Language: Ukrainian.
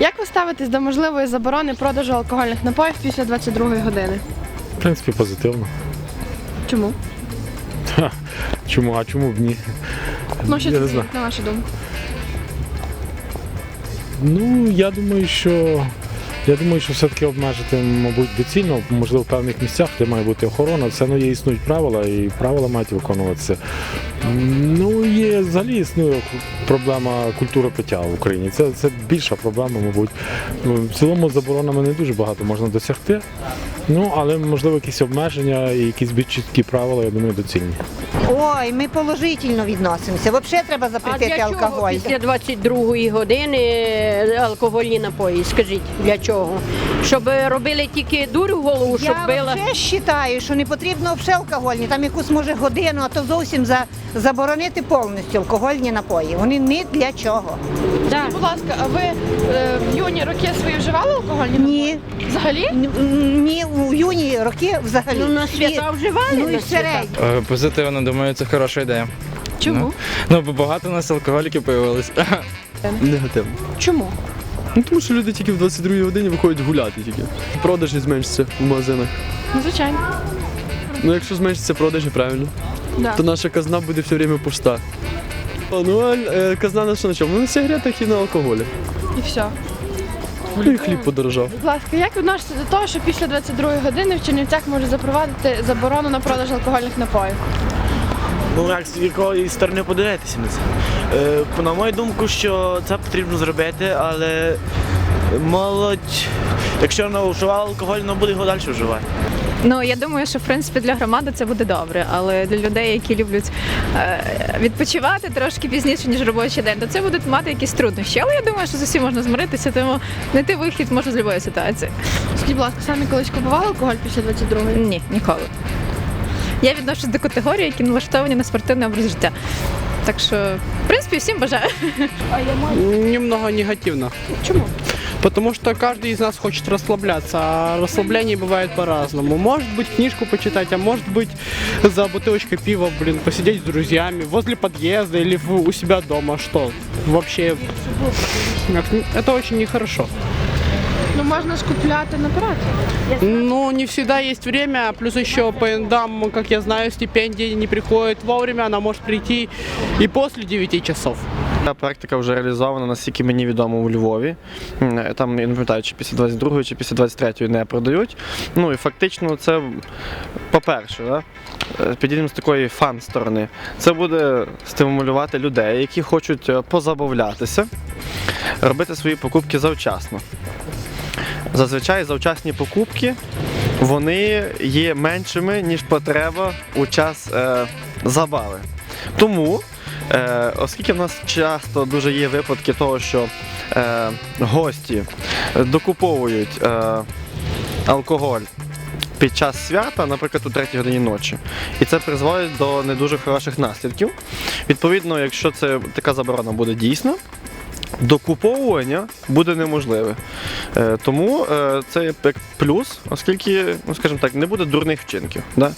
Як ви ставитесь до можливої заборони продажу алкогольних напоїв після 22 години? В принципі, позитивно. Чому? Чому? А чому б ні? Ну, що Я це не змінить, знаю. на вашу думку? Ну, я думаю, що. Я думаю, що все-таки обмежити, мабуть, доцільно, можливо, в певних місцях, де має бути охорона, все одно є існують правила, і правила мають виконуватися. Ну, є взагалі існує проблема культури пиття в Україні. Це, це більша проблема, мабуть. Ну, В цілому заборонами не дуже багато можна досягти. Ну, але можливо якісь обмеження і якісь більш чіткі правила, я думаю, доцільні. Ой, ми положительно відносимося. Взагалі треба А запретити для чого алкоголь. після 22-ї години алкогольні напої? Скажіть, для чого? Щоб робили тільки дурю в голову, щоб Я била. взагалі вважаю, що не потрібно взагалі алкогольні. Там якусь може годину, а то зовсім за, заборонити повністю алкогольні напої. Вони ні для чого. Да. Будь ласка, а ви е, в юні роки свої вживали алкогольні напої? Ні, Взагалі? ні у юні роки взагалі. Ну, на І- свята вживали. Ну і в середньому. Е, Позитивно, думаю, це хороша ідея. Чому? Ну, бо багато у нас алкоголіків появилось. Негативно. Чому? Ну тому що люди тільки в 22 годині виходять гуляти тільки. Продажі зменшаться в магазинах. Ну, звичайно. Ну якщо зменшиться продажі, правильно, Да. то наша казна буде все время пуста. О, Ну а е, казна на що на чому? Ну на сигаретах і на алкоголі. І все. Ну і хліб подорожав. Будь ласка, як відноситься до того, що після 22 години в Чернівцях може запровадити заборону на продаж алкогольних напоїв? Ну, як з якої сторони подивитися на це? Е, на мою думку, що це потрібно зробити, але молодь, якщо вона вживала алкоголь, вона буде його далі вживати. Ну я думаю, що в принципі для громади це буде добре, але для людей, які люблять е, відпочивати трошки пізніше ніж робочий день, то це будуть мати якісь труднощі. Але я думаю, що з усім можна змиритися, тому знайти вихід можна з будь-якої ситуації. Скажіть, будь ласка, самі колись купували алкоголь після 22-ї? Ні, ніколи. Я відношусь до категорії, які налаштовані на спортивний образ життя. Так що, в принципі, всім бажаю. Немного негативно. Чому? Потому что каждый из нас хочет расслабляться, а расслабление бывает по-разному. Может быть книжку почитать, а может быть за бутылочкой пива, блин, посидеть с друзьями возле подъезда или в- у себя дома. Что? Вообще, это очень нехорошо. Ну можна ж купляти наперед. Ну, не всегда есть время, плюс еще по эндам, как я знаю, стипендия не приходит вовремя, она может прийти и после 9 часов. Ця практика вже реалізована, наскільки мені відомо у Львові. Там я не пам'ятаю, чи після 22 чи після 23 не продають. Ну і фактично це, по-перше, да, е, підійдемо з такої фан-сторони. Це буде стимулювати людей, які хочуть е, позабавлятися, робити свої покупки завчасно. Зазвичай завчасні покупки вони є меншими, ніж потреба у час е, забави. Тому Е, оскільки в нас часто дуже є випадки того, що е, гості докуповують е, алкоголь під час свята, наприклад, у 3 годині ночі, і це призводить до не дуже хороших наслідків. Відповідно, якщо це така заборона буде дійсна, докуповування буде неможливе. Е, тому е, це як плюс, оскільки, ну скажімо так, не буде дурних вчинків. Да?